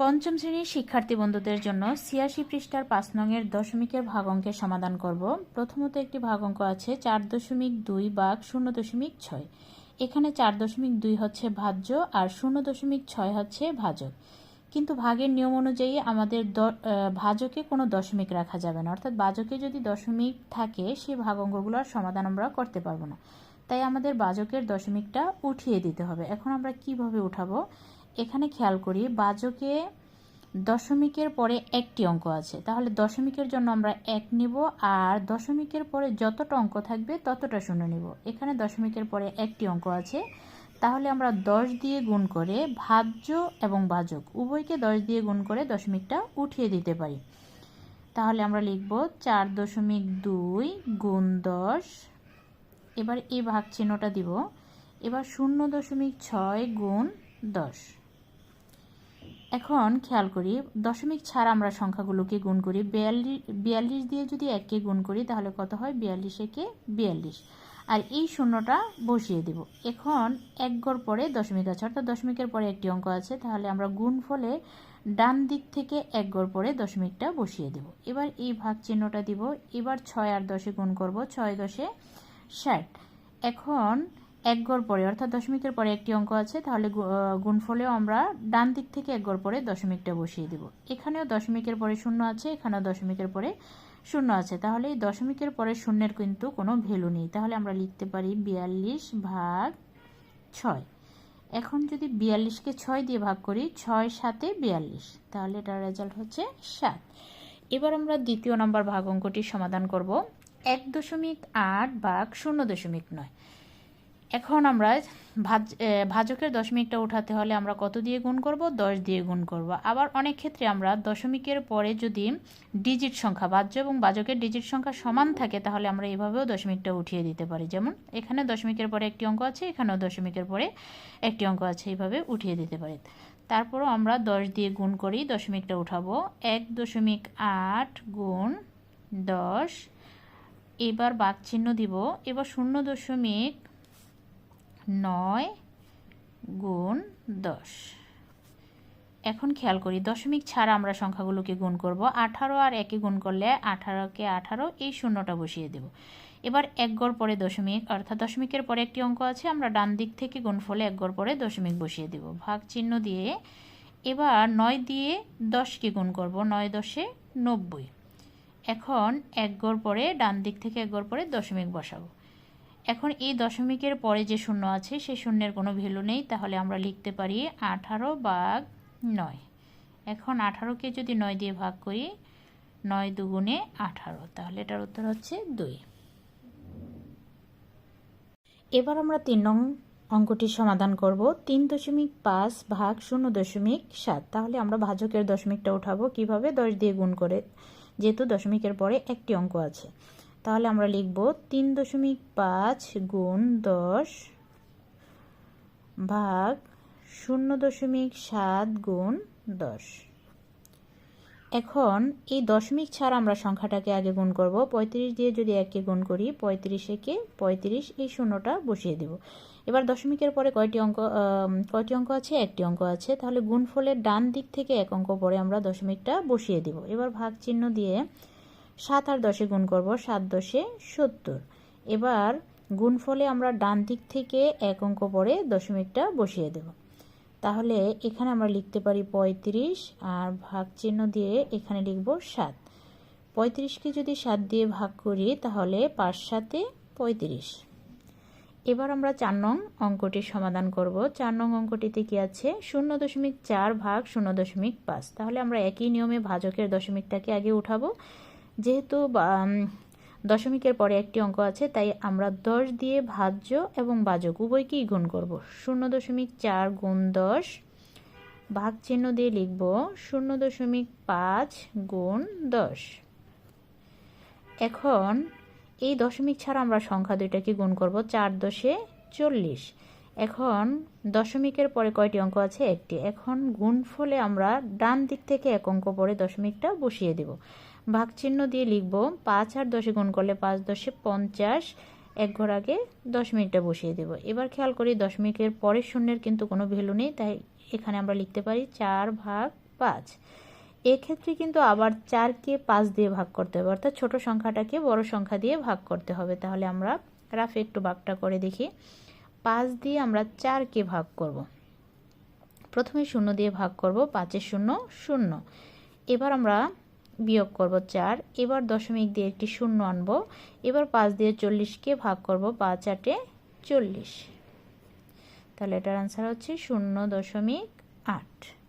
পঞ্চম শ্রেণির শিক্ষার্থী বন্ধুদের জন্য ছিয়াশি পৃষ্ঠার পাঁচ নংয়ের দশমিকের ভাগ অঙ্কের সমাধান করব। প্রথমত একটি ভাগ অঙ্ক আছে চার দশমিক দুই বাঘ শূন্য দশমিক ছয়। এখানে চার দশমিক দুই হচ্ছে ভাজ্য আর শূন্য দশমিক ছয় হচ্ছে ভাজক। কিন্তু ভাগের নিয়ম অনুযায়ী আমাদের ভাজকে কোনো দশমিক রাখা যাবে না। অর্থাৎ ভাজকে যদি দশমিক থাকে সেই ভাগ অঙ্কগুলোর সমাধান আমরা করতে পারব না। তাই আমাদের বাজকের দশমিকটা উঠিয়ে দিতে হবে। এখন আমরা কীভাবে উঠাবো? এখানে খেয়াল করি, বাজকে দশমিকের পরে একটি অঙ্ক আছে। তাহলে দশমিকের জন্য আমরা এক নিব আর দশমিকের পরে যতটা অঙ্ক থাকবে ততটা শূন্য নিব। এখানে দশমিকের পরে একটি অঙ্ক আছে। তাহলে আমরা দশ দিয়ে গুণ করে ভাজ্য এবং বাজক, উভয়কে দশ দিয়ে গুণ করে দশমিকটা উঠিয়ে দিতে পারি। তাহলে আমরা লিখব চার দশমিক দুই গুণ দশ। এবার এই ভাগ চিহ্নটা দিব। এবার শূন্য দশমিক ছয় গুণ দশ। এখন খেয়াল করি, দশমিক ছাড়া আমরা সংখ্যাগুলোকে গুণ করি বিয়াল্লিশ বিয়াল্লিশ দিয়ে যদি এককে গুণ করি, তাহলে কত হয়? বিয়াল্লিশ একে বিয়াল্লিশ। আর এই শূন্যটা বসিয়ে দিব। এখন এক গড় পরে দশমিক আছে, অর্থাৎ দশমিকের পরে একটি অঙ্ক আছে, তাহলে আমরা গুণ ফলে ডান দিক থেকে এক গড় পরে দশমিকটা বসিয়ে দেব। এবার এই ভাগ চিহ্নটা দিব। এবার ছয় আর দশে গুণ করব, ছয় দশে ষাট। এখন এক গড় পরে, অর্থাৎ দশমিকের পরে একটি অঙ্ক আছে, তাহলে গুণফলেও আমরা ডান দিক থেকে এক গড় পরে দশমিকটা বসিয়ে দিব। এখানেও দশমিকের পরে শূন্য আছে, এখানেও দশমিকের পরে শূন্য আছে। তাহলে এই দশমিকের পরে শূন্যের কিন্তু কোনো ভ্যালু নেই। তাহলে আমরা লিখতে পারি বিয়াল্লিশ ভাগ ছয়। এখন যদি বিয়াল্লিশকে ছয় দিয়ে ভাগ করি, ছয় সাতে বিয়াল্লিশ, তাহলে এটার রেজাল্ট হচ্ছে সাত। এবার আমরা দ্বিতীয় নম্বর ভাগ অঙ্কটির সমাধান করব। এক দশমিক আট ভাগ শূন্য দশমিক নয়। এখন আমরা ভাজ ভাজকের দশমিকটা উঠাতে হলে আমরা কত দিয়ে গুণ করব? দশ দিয়ে গুণ করব। আবার অনেক ক্ষেত্রে আমরা দশমিকের পরে যদি ডিজিট সংখ্যা, ভাজ্য এবং ভাজকের ডিজিট সংখ্যা সমান থাকে, তাহলে আমরা এভাবেও দশমিকটা উঠিয়ে দিতে পারি। যেমন এখানে দশমিকের পরে একটি অঙ্ক আছে, এখানেও দশমিকের পরে একটি অঙ্ক আছে, এইভাবে উঠিয়ে দিতে পারি। তারপরও আমরা দশ দিয়ে গুণ করি দশমিকটা উঠাবো। এক দশমিক আট গুণ দশ, এবার বাক চিহ্ন দিব। এবার শূন্য দশমিক নয় গুণ দশ। এখন খেয়াল করি, দশমিক ছাড়া আমরা সংখ্যাগুলোকে গুণ করব। আঠারো আর একে গুণ করলে আঠারোকে আঠারো, এই শূন্যটা বসিয়ে দেব। এবার এক গড় পরে দশমিক, অর্থাৎ দশমিকের পরে একটি অঙ্ক আছে, আমরা ডান দিক থেকে গুণফলে এক গড় পরে দশমিক বসিয়ে দেব। ভাগ চিহ্ন দিয়ে এবার নয় দিয়ে দশকে গুণ করব, নয় দশে নব্বই। এখন এক গড় পরে, ডান দিক থেকে এক গড় পরে দশমিক বসাবো। এখন এই দশমিকের পরে যে শূন্য আছে সেই শূন্যের কোনো ভ্যালু নেই, তাহলে আমরা লিখতে পারি আঠারো বাঘ নয়। এখন আঠারোকে যদি নয় দিয়ে ভাগ করি, নয় দুগুণে আঠারো, তাহলে এটার উত্তর হচ্ছে দুই। এবার আমরা তিন নং অঙ্কটির সমাধান করব। তিন দশমিক পাঁচ ভাগ শূন্য দশমিক সাত, তাহলে আমরা ভাজকের দশমিকটা উঠাবো। কীভাবে? দশ দিয়ে গুণ করে, যেহেতু দশমিকের পরে একটি অঙ্ক আছে। তাহলে আমরা লিখব তিন দশমিক পাঁচ গুণ দশ ভাগ শূন্য দশমিক সাত গুণ দশ। এখন এই দশমিক ছাড়া আমরা সংখ্যাটাকে আগে গুণ করব। পঁয়ত্রিশ দিয়ে যদি একে গুণ করি, পঁয়ত্রিশ একে পঁয়ত্রিশ, এই শূন্যটা বসিয়ে দেব। এবার দশমিকের পরে কয়টি অঙ্ক কয়টি অঙ্ক আছে? একটি অঙ্ক আছে। তাহলে গুণফলের ডান দিক থেকে এক অঙ্ক পরে আমরা দশমিকটা বসিয়ে দিব। এবার ভাগ চিহ্ন দিয়ে সাত আর দশে গুণ করব, সাত দশে সত্তর। এবার গুণফলে আমরা ডান দিক থেকে এক অঙ্ক পরে দশমিকটা বসিয়ে দেব। তাহলে এখানে আমরা লিখতে পারি পঁয়ত্রিশ আর ভাগ চিহ্ন দিয়ে এখানে লিখব সাত। পঁয়ত্রিশকে যদি সাত দিয়ে ভাগ করি, তাহলে পাঁচ সাতে পঁয়ত্রিশ। এবার আমরা চার নং অঙ্কটির সমাধান করব। চার নং অঙ্কটিতে কি আছে? শূন্য দশমিক চার ভাগ শূন্য দশমিক পাঁচ। তাহলে আমরা একই নিয়মে ভাজকের দশমিকটাকে আগে উঠাবো। যেহেতু দশমিকের পরে একটি অঙ্ক আছে, তাই আমরা দশ দিয়ে ভাজ্য এবং বাজক উভয়কেই গুণ করব। শূন্য দশমিক চার গুণ দশ ভাগ চিহ্ন দিয়ে লিখব শূন্য দশমিক পাঁচ গুণ দশ। এখন এই দশমিক ছাড়া আমরা সংখ্যা দুইটাকে গুণ করব, চার দশে চল্লিশ। এখন দশমিকের পরে কয়টি অঙ্ক আছে? একটি। এখন গুণফলে আমরা ডান দিক থেকে এক অঙ্ক পরে দশমিকটা বসিয়ে দেব। ভাগ চিহ্ন দিয়ে লিখব পাঁচ আর দশে গুণ করলে পাঁচ দশে পঞ্চাশ। এক ঘর আগে মিনিটটা বসিয়ে দেব। এবার খেয়াল করি দশমিকের পরের শূন্যের কিন্তু কোনো ভ্যালু নেই, তাই এখানে আমরা লিখতে পারি চার ভাগ পাঁচ। এক্ষেত্রে কিন্তু আবার চারকে পাঁচ দিয়ে ভাগ করতে হবে, অর্থাৎ ছোটো সংখ্যাটাকে বড় সংখ্যা দিয়ে ভাগ করতে হবে। তাহলে আমরা রাফে একটু ভাগটা করে দেখি। পাঁচ দিয়ে আমরা চারকে ভাগ করব। প্রথমে শূন্য দিয়ে ভাগ করব পাঁচের শূন্য শূন্য। এবার আমরা বিয়োগ করব চার, এবার দশমিক দিয়ে একটি শূন্য আনব, এবার পাঁচ দিয়ে চল্লিশকে ভাগ করব পাঁচ আটে চল্লিশ। তাহলে এটার আনসার হচ্ছে শূন্য দশমিক আট।